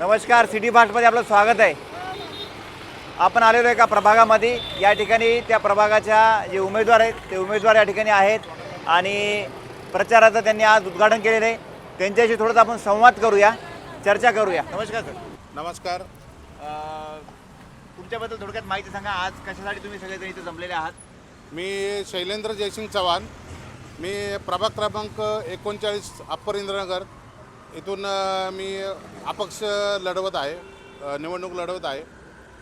नमस्कार सिटी फास्टमध्ये आपलं स्वागत आहे. आपण आलेलो एका प्रभागामध्ये. या ठिकाणी त्या प्रभागाच्या जे उमेदवार आहेत ते उमेदवार या ठिकाणी आहेत आणि प्रचाराचं त्यांनी आज उद्घाटन केलेलं आहे. त्यांच्याशी थोडंसं आपण संवाद करूया चर्चा करूया. नमस्कार सर. नमस्कार. अं, तुमच्याबद्दल थोडक्यात माहिती सांगा आज कशासाठी तुम्ही सगळेजण इथे जमलेले आहात? मी शैलेंद्र जयसिंग चव्हाण. मी प्रभाग क्रमांक एकोणचाळीस अप्पर इंद्रनगर. इथून मी अपक्ष लढवत आहे निवडणूक लढवत आहे.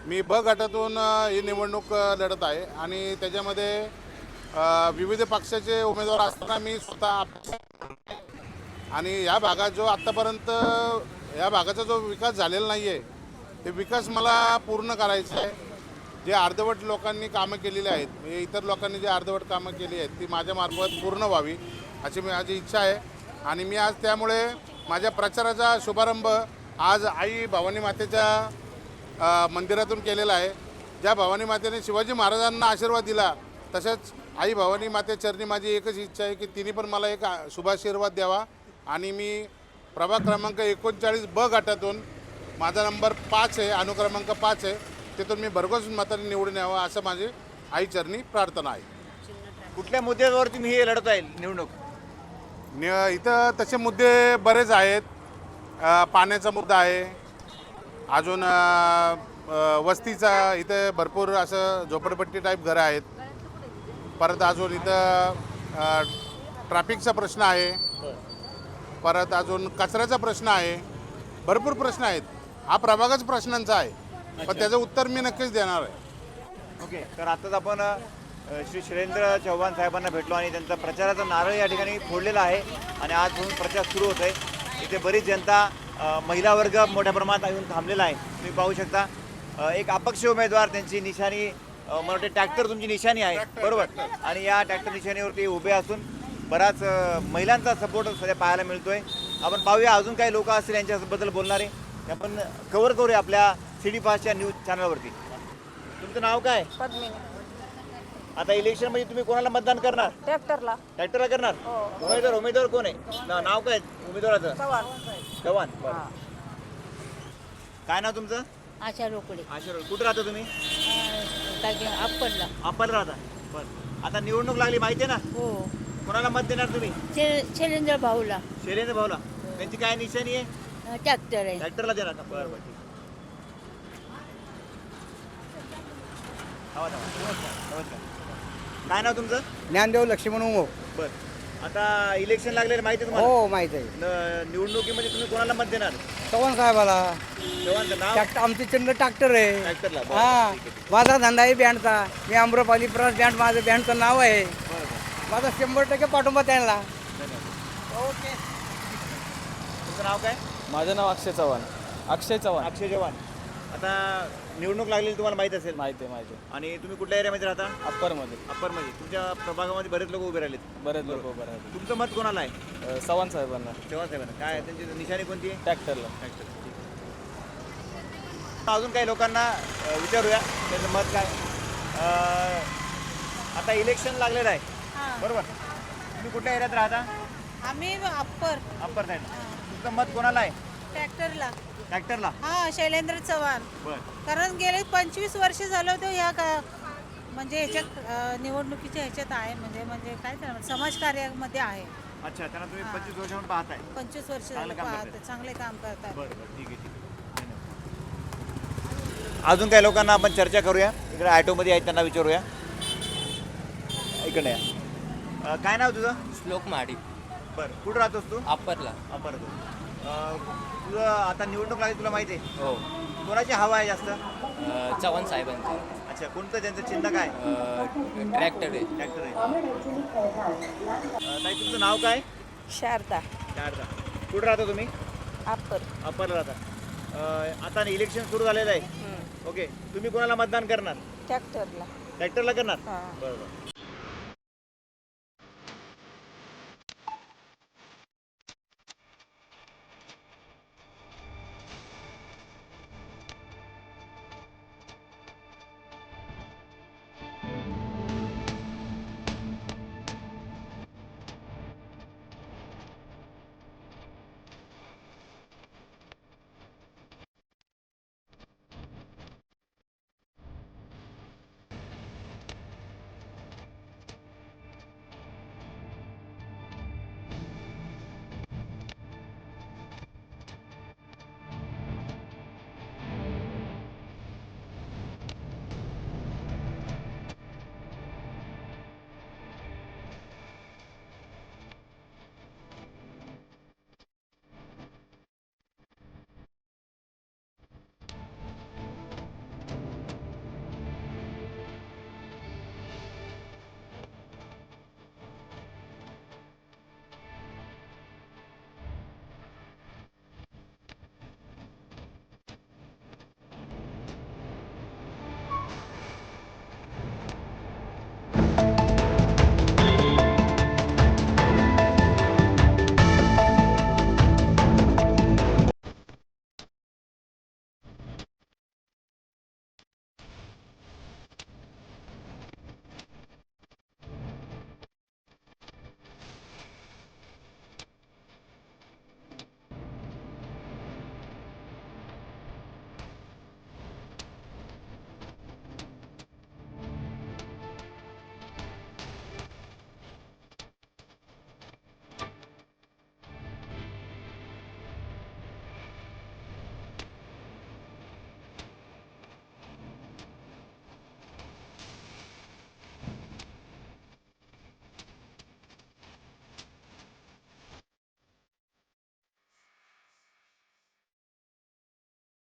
मी ब गटातून ही निवडणूक लढत आहे आणि त्याच्यामध्ये विविध पक्षाचे उमेदवार असताना मी स्वतः अपक्ष आणि या भागात जो आत्तापर्यंत या भागाचा जो विकास झालेला नाही आहे ते विकास मला पूर्ण करायचा आहे. जे अर्धवट लोकांनी कामं केलेली आहेत इतर लोकांनी जे अर्धवट कामं केली आहेत ती माझ्यामार्फत पूर्ण व्हावी अशी माझी इच्छा आहे. आणि मी आज त्यामुळे माझ्या प्रचाराचा शुभारंभ आज आई भवानी मातेच्या मंदिरातून केलेला आहे. ज्या भवानी मातेने शिवाजी महाराजांना आशीर्वाद दिला तसेच आई भवानी माते चरणी माझी एकच इच्छा आहे की तिने पण मला एक शुभाशीर्वाद द्यावा. आणि मी प्रभाग क्रमांक एकोणचाळीस ब गटातून माझा नंबर पाच आहे अनुक्रमांक पाच आहे तिथून मी भरघोस मताने निवडून यावं असं माझी आई चरणी प्रार्थना आहे. कुठल्या मुद्द्यावर तुम्ही हे लढत आहे निवडणूक? न- इथं तसे मुद्दे बरेच आहेत. अ, पाण्याचा मुद्दा आहे. अजून अ, अ, वस्तीचा इथं भरपूर असं झोपडपट्टी टाईप घरं आहेत. परत अजून इथं अ, ट्रॅफिकचा प्रश्न आहे. परत अजून कचऱ्याचा प्रश्न आहे. भरपूर प्रश्न आहेत. हा प्रभागच प्रश्नांचा आहे. पण त्याचं उत्तर मी नक्कीच देणार आहे. ओके. तर आताच आपण श्री शिरेंद्र चव्हाण साहेबांना भेटलो आणि त्यांचा प्रचाराचा नारळ या ठिकाणी फोडलेला आहे आणि आजपासून प्रचार सुरू होत आहे इथे बरीच जनता महिला वर्ग मोठ्या प्रमाणात येऊन थांबलेला आहे. तुम्ही पाहू शकता. एक अपक्ष उमेदवार त्यांची निशाणी मला वाटते ट्रॅक्टर तुमची निशाणी आहे. बरोबर? आणि या ट्रॅक्टर निशाणीवरती उभे असून बराच महिलांचा सपोर्ट सध्या पाहायला मिळतोय. आपण पाहूया अजून काही लोक असतील यांच्याबद्दल बोलणारे. आपण कव्हर करूया आपल्या सिटी फास्टच्या न्यूज चॅनलवरती तुमचं नाव काय? पद्मिनी. आता इलेक्शनमध्ये तुम्ही कोणाला मतदान करणार? ट्रॅक्टरला. ट्रॅक्टरला करणार? उमेदवार उमेदवार कोण आहे? ना- नाव काय उमेदवाराचं? चव्हाण. चव्हाण बरं. काय नाव तुमचं? आशा रोकडे आशीर्वाद कुठं राहता तुम्ही? काय आपणला आपल्याला राहता? बरं. आता निवडणूक लागली माहिती आहे ना? हो. कोणाला मत देणार तुम्ही? शे- शैलेंद्र भाऊला. शैलेंद्र भाऊला. त्यांची काय निशाणी आहे? ट्रॅक्टर आहे. ट्रॅक्टरला देणार का बरं बरं ठीक थांबा, थांबा. नमस्कार नमस्कार. काय नाव तुमचं? ज्ञानदेव लक्ष्मण उमो. बरं. आता इलेक्शन लागलेलं माहिती आहे तुम्हाला? हो माहीत आहे. न- निवडणुकीमध्ये तुम्ही कोणाला मत देणार? चव्हाण साहेबाला. चव्हाणचं नाव? ट्रॅक्टर आमचे चंद ट्रॅक्टर आहे. बरं, हा. ठीक आहे, ठीक माझा धंदा आहे बँडचा. मी अमृपाली प्रस बँड माझं बँडचं नाव आहे. बरं, बरं. माझा शंभर टक्के पाठिंबा त्यांना. धन्यवाद. ओके. तुमचं नाव काय? माझं नाव अक्षय चव्हाण. अक्षय चव्हाण. अक्षय जवान आता निवडणूक लागलेली तुम्हाला माहीत असेल? माहिती आहे माहिती आहे. आणि तुम्ही कुठल्या एरियामध्ये राहता? अप्परमध्ये. अप्परमध्ये. तुमच्या प्रभागामध्ये बरेच लोक उभे राहिलेत. बरेच लोक उभं राहतात तुमचं मत कोणाला आहे? चव्हाण साहेबांना. चव्हाण साहेबांना. काय आहे? त्यांची निशाणी कोणती आहे? ट्रॅक्टरला. ट्रॅक्टर. अजून काही लोकांना अ, विचारूया. त्यांचं मत काय? अ, आता इलेक्शन लागलेलं आहे. बरोबर? तुम्ही कुठल्या एरियात राहता? आम्ही अप्पर. अप्पर साईड तुमचं मत कोणाला आहे? ट्रॅक्टरला. ट्रॅक्टरला? हा शैलेंद्र चव्हाण. बरं. कारण गेले पंचवीस वर्ष झालं होतं ह्या का म्हणजे ह्याच्यात अं, निवडणुकीच्या ह्याच्यात आहे म्हणजे म्हणजे काय त्याला म्हणतात, समाजकार्यामध्ये आहे. अच्छा त्यांना तुम्ही पंचवीस वर्षांवर पाहताय. पंचवीस वर्ष चांगलं झालं काम पाहत. चांगले काम करतात बरं बरं ठीक आहे ठीक आहे. अजून काही लोकांना आपण चर्चा करूया. इकडे ॲटोमध्ये आहेत त्यांना विचारूया. इकडे या. अ, काय नाव तुझं? श्लोक महाडी बरं कुठं राहतोस तू? अप्परला. हा, तुझं आता निवडणूक लागली तुला माहिती आहे. हो. कोणाची हवा आहे जास्त? अ, चव्हाण साहेबांचे. अच्छा कोणतं त्यांचं चिन्ह काय? ट्रॅक्टर आहे. ट्रॅक्टर आहे. अ, ताई तुमचं नाव काय? शारदा. शारदा. कुठं राहता तुम्ही? अप्पर. अप्परला राहता. अ, आता इलेक्शन सुरू झालेलं आहे. ओके. तुम्ही कोणाला मतदान करणार? ट्रॅक्टरला. ट्रॅक्टरला करणार? हा. बरोबर